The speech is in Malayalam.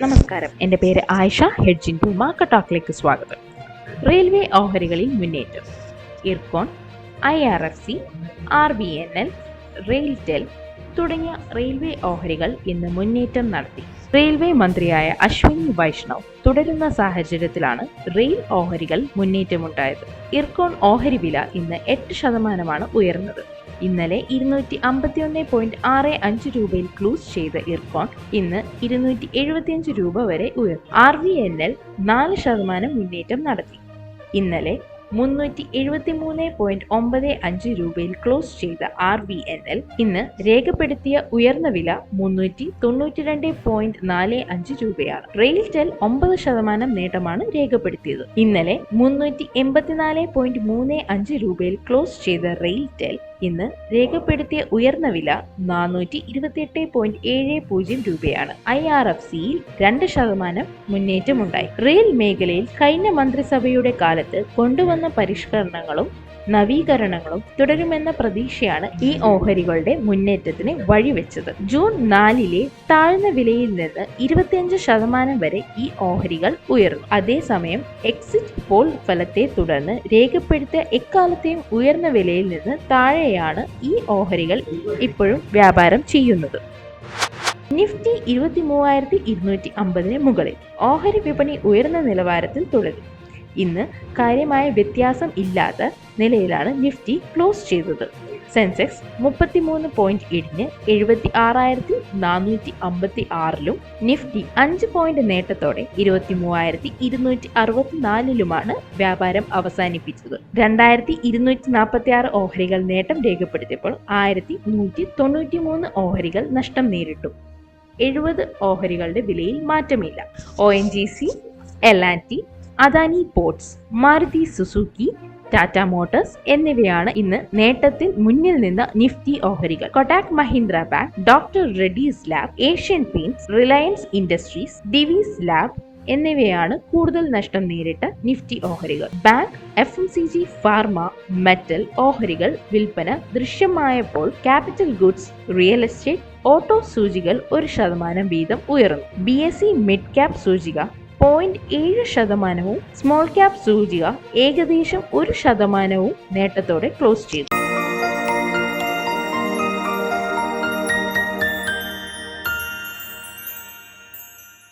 നമസ്കാരം. എന്റെ പേര് ആയിഷ. ഹെഡ്ജിൻ ടു മാർക്കട്ടോക്കിലേക്ക് സ്വാഗതം. റെയിൽവേ ഓഹരികളിൽ മുന്നേറ്റം. Ircon I R F C R B N L RailTel തുടങ്ങിയ റെയിൽവേ ഓഹരികൾ ഇന്ന് മുന്നേറ്റം നടത്തി. റെയിൽവേ മന്ത്രിയായ അശ്വിനി വൈഷ്ണവ് തുടരുന്ന സാഹചര്യത്തിലാണ് റെയിൽ ഓഹരികൾ മുന്നേറ്റമുണ്ടായത്. ഇർക്കോൺ ഓഹരി വില ഇന്ന് എട്ട് ശതമാനമാണ് ഉയർന്നത്. ഇന്നലെ ഇരുന്നൂറ്റി അമ്പത്തിയൊന്ന് പോയിന്റ് ആറ് അഞ്ച് രൂപയിൽ ക്ലൂസ് ചെയ്ത ഇർക്കോൺ ഇന്ന് ഇരുന്നൂറ്റി എഴുപത്തിയഞ്ച് രൂപ വരെ ഉയർന്നു. ആർ വി എൻ എൽ നാല് ശതമാനം മുന്നേറ്റം നടത്തി. ഇന്നലെ മുന്നൂറ്റി എഴുപത്തി മൂന്ന് പോയിന്റ് ഒമ്പത് അഞ്ച് രൂപയിൽ ക്ലോസ് ചെയ്ത ആർ വി എൻ എൽ ഇന്ന് രേഖപ്പെടുത്തിയ ഉയർന്ന വില മുന്നൂറ്റി തൊണ്ണൂറ്റി രണ്ട് പോയിന്റ് നാല് അഞ്ച് രൂപയാണ്. റെയിൽടെൽ ഒമ്പത് ശതമാനം നേട്ടമാണ് രേഖപ്പെടുത്തിയത്. ഇന്നലെ മുന്നൂറ്റി എൺപത്തിനാല് പോയിന്റ് മൂന്ന് അഞ്ച് രൂപയിൽ ക്ലോസ് ചെയ്ത റെയിൽടെൽ ഇന്ന് രേഖപ്പെടുത്തിയ ഉയർന്ന വില നാനൂറ്റി ഇരുപത്തിയെട്ട് പോയിന്റ് ഏഴ് പൂജ്യം രൂപയാണ്. ഐ ആർ എഫ് സിയിൽ രണ്ട് ശതമാനം മുന്നേറ്റമുണ്ടായി. റെയിൽ മേഖലയിൽ കഴിഞ്ഞ മന്ത്രിസഭയുടെ കാലത്ത് കൊണ്ടുവന്ന പരിഷ്കരണങ്ങളും നവീകരണങ്ങളും തുടരുമെന്ന പ്രതീക്ഷയാണ് ഈ ഓഹരികളുടെ മുന്നേറ്റത്തിന് വഴിവെച്ചത്. ജൂൺ നാലിലെ താഴ്ന്ന വിലയിൽ നിന്ന് ഇരുപത്തിയഞ്ച് ശതമാനം വരെ ഈ ഓഹരികൾ ഉയർന്നു. അതേസമയം എക്സിറ്റ് പോൾ ഫലത്തെ തുടർന്ന് രേഖപ്പെടുത്തിയ എക്കാലത്തെയും ഉയർന്ന വിലയിൽ നിന്ന് താഴെയാണ് ഈ ഓഹരികൾ ഇപ്പോഴും വ്യാപാരം ചെയ്യുന്നത്. നിഫ്റ്റി ഇരുപത്തി മൂവായിരത്തി ഇരുന്നൂറ്റി അമ്പതിന് മുകളിൽ ഓഹരി വിപണി ഉയർന്ന നിലവാരത്തിൽ തുടരും. ഇന്ന് കാര്യമായ വ്യത്യാസം ഇല്ലാത്ത നിലയിലാണ് നിഫ്റ്റി ക്ലോസ് ചെയ്തത്. സെൻസെക്സ് മുപ്പത്തിമൂന്ന് പോയിന്റ് ഇടിഞ്ഞ് എഴുപത്തി ആറായിരത്തി നാനൂറ്റി അമ്പത്തി ആറിലും നിഫ്റ്റി അഞ്ച് പോയിന്റ് നേട്ടത്തോടെ ഇരുപത്തി മൂവായിരത്തി ഇരുന്നൂറ്റി അറുപത്തിനാലിലുമാണ് വ്യാപാരം അവസാനിപ്പിച്ചത്. രണ്ടായിരത്തി ഇരുന്നൂറ്റി നാൽപ്പത്തി ആറ് ഓഹരികൾ നേട്ടം രേഖപ്പെടുത്തിയപ്പോൾ ആയിരത്തി നൂറ്റി തൊണ്ണൂറ്റി മൂന്ന് ഓഹരികൾ നഷ്ടം നേരിട്ടു. എഴുപത് ഓഹരികളുടെ വിലയിൽ മാറ്റമില്ല. O N G C L and T Adani ports Maruti Suzuki Tata motors എന്നിവയാണ് ഇന്ന് നേട്ടത്തിൽ മുന്നിൽ നിന്ന് നിഫ്റ്റി ഓഹരികൾ. Kotak Mahindra bank doctor Reddy's lab Asian paints Reliance industries Divi's lab എന്നിവയാണ് കൂടുതൽ നഷ്ടം നേരിട്ട നിഫ്റ്റി ഓഹരികൾ. Bank F M C G pharma metal ഓഹരികൾ വിൽപ്പന ദൃശ്യമായപ്പോൾ capital goods real estate auto സൂചികൾ ഒരു ശതമാനം വീതം ഉയർന്നു. B S E mid cap സൂചിക പോയിന്റ് ഏഴ് ശതമാനവും സ്മോൾ ക്യാപ് സൂചിക ഏകദേശം ഒരു ശതമാനവും നേട്ടത്തോടെ ക്ലോസ് ചെയ്തു.